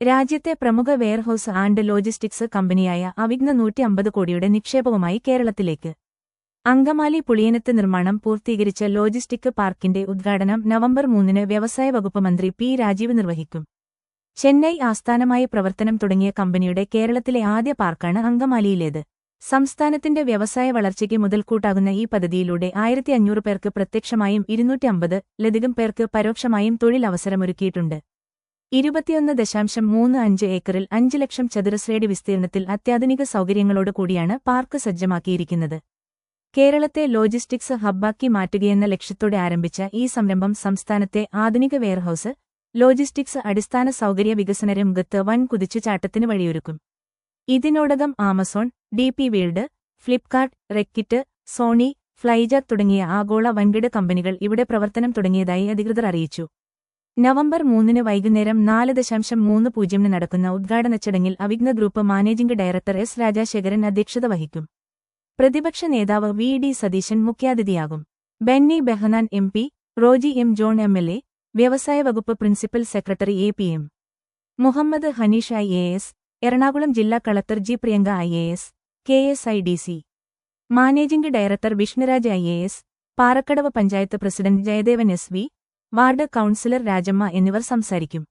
രാജ്യത്തെ പ്രമുഖ warehouse and logistics കമ്പനിയായ അവിഗ്ന നൂറ്റി അമ്പത് കോടിയുടെ നിക്ഷേപവുമായി കേരളത്തിലേക്ക്. അങ്കമാലി പുളിയനത്ത് നിർമ്മാണം പൂർത്തീകരിച്ച ലോജിസ്റ്റിക് പാർക്കിന്റെ ഉദ്ഘാടനം നവംബർ മൂന്നിന് വ്യവസായ വകുപ്പ് മന്ത്രി പി രാജീവ് നിർവഹിക്കും. ചെന്നൈ ആസ്ഥാനമായി പ്രവർത്തനം തുടങ്ങിയ കമ്പനിയുടെ കേരളത്തിലെ ആദ്യ പാർക്കാണ് അങ്കമാലിയിലേത്. സംസ്ഥാനത്തിന്റെ വ്യവസായ വളർച്ചയ്ക്ക് മുതൽക്കൂട്ടാകുന്ന ഈ പദ്ധതിയിലൂടെ ആയിരത്തി അഞ്ഞൂറ് പേർക്ക് പ്രത്യക്ഷമായും ഇരുന്നൂറ്റി അമ്പത് ലധികം പേർക്ക് പരോക്ഷമായും തൊഴിലവസരമൊരുക്കിയിട്ടുണ്ട്. ഇരുപത്തിയൊന്ന് ദശാംശം മൂന്ന് അഞ്ച് ഏക്കറിൽ അഞ്ച് ലക്ഷം ചതുരശ്രേടി വിസ്തീർണത്തിൽ അത്യാധുനിക സൗകര്യങ്ങളോട് കൂടിയാണ് പാർക്ക് സജ്ജമാക്കിയിരിക്കുന്നത്. കേരളത്തെ ലോജിസ്റ്റിക്സ് ഹബ്ബാക്കി മാറ്റുകയെന്ന ലക്ഷ്യത്തോടെ ആരംഭിച്ച ഈ സംരംഭം സംസ്ഥാനത്തെ ആധുനിക വെയർഹൌസ് ലോജിസ്റ്റിക്സ് അടിസ്ഥാന സൗകര്യ വികസന രംഗത്ത് വൻ കുതിച്ചുചാട്ടത്തിന് വഴിയൊരുക്കും. ഇതിനോടകം Amazon D P World Flipkart Reckitt Sony ഫ്ലൈജർ തുടങ്ങിയ ആഗോള വൻകിട കമ്പനികൾ ഇവിടെ പ്രവർത്തനം തുടങ്ങിയതായി അധികൃതർ അറിയിച്ചു. നവംബർ മൂന്നിന് വൈകുന്നേരം നാല് ദശാംശം മൂന്ന് പൂജ്യമിന് നടക്കുന്ന ഉദ്ഘാടന ചടങ്ങിൽ Avighna group managing director S Rajasekharan അധ്യക്ഷത വഹിക്കും. പ്രതിപക്ഷ നേതാവ് വി ഡി സതീശൻ മുഖ്യാതിഥിയാകും. Benny Behanan M P Roji M John M L A വ്യവസായ വകുപ്പ് principal secretary A P M. Muhammad Hanish I A S Ernakulam ജില്ലാ collector G Priyanka I A S K S I D C. Managing director Vishnuraj I A S Parakkadavu panchayat president Jayadevan S V ward councillor Rajamma എന്നിവർ സംസാരിക്കും